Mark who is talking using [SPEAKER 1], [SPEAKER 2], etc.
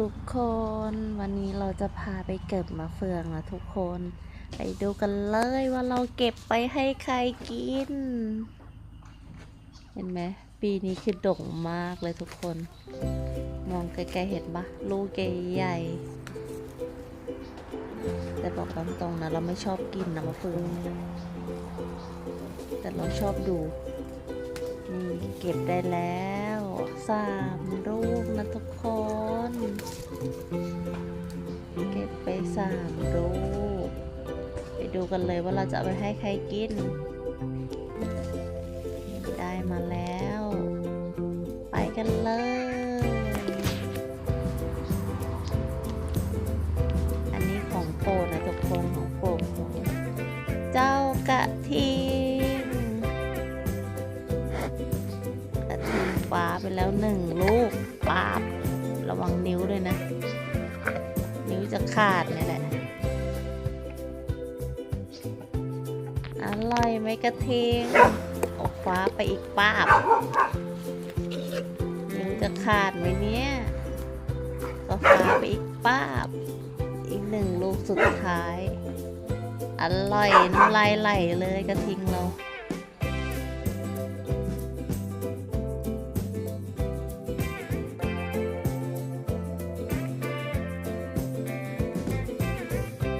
[SPEAKER 1] ทุกคนวันนี้เราจะพาไปเก็บมะเฟืองนะทุกคน ไปดูกันเลยว่าเราเก็บไปให้ใครกิน เห็นไหมปีนี้คือดกมากเลยทุกคน มองไกลๆเห็นปะลูกใหญ่ๆแต่บอกตามตรงนะ เราไม่ชอบกินนะมะเฟือง แต่เราชอบดูนี่เก็บได้แล้วสามลูกนะทุกคน เก็บไปสามลูกไปดูกันเลยว่าเราจะเอาไปให้ใครกิน ได้มาแล้ว ไปกันเลยอันนี้ของโปรดนะทุกคนของโปรดของเจ้ากระทิงกระทิงฟ้าไปแล้วหนึ่งลูก นิ้วด้วยนะ นิ้วจะขาดเนี่ยแหละ อร่อยไหมกระทิงออกฟ้าไปอีกปาบ นิ้วจะขาดไหมเนี่ยก็ฟ้าไปอีกปาบ อีกหนึ่งลูกสุดท้าย อร่อยน้ำลายไหลเลยกระทิงเรา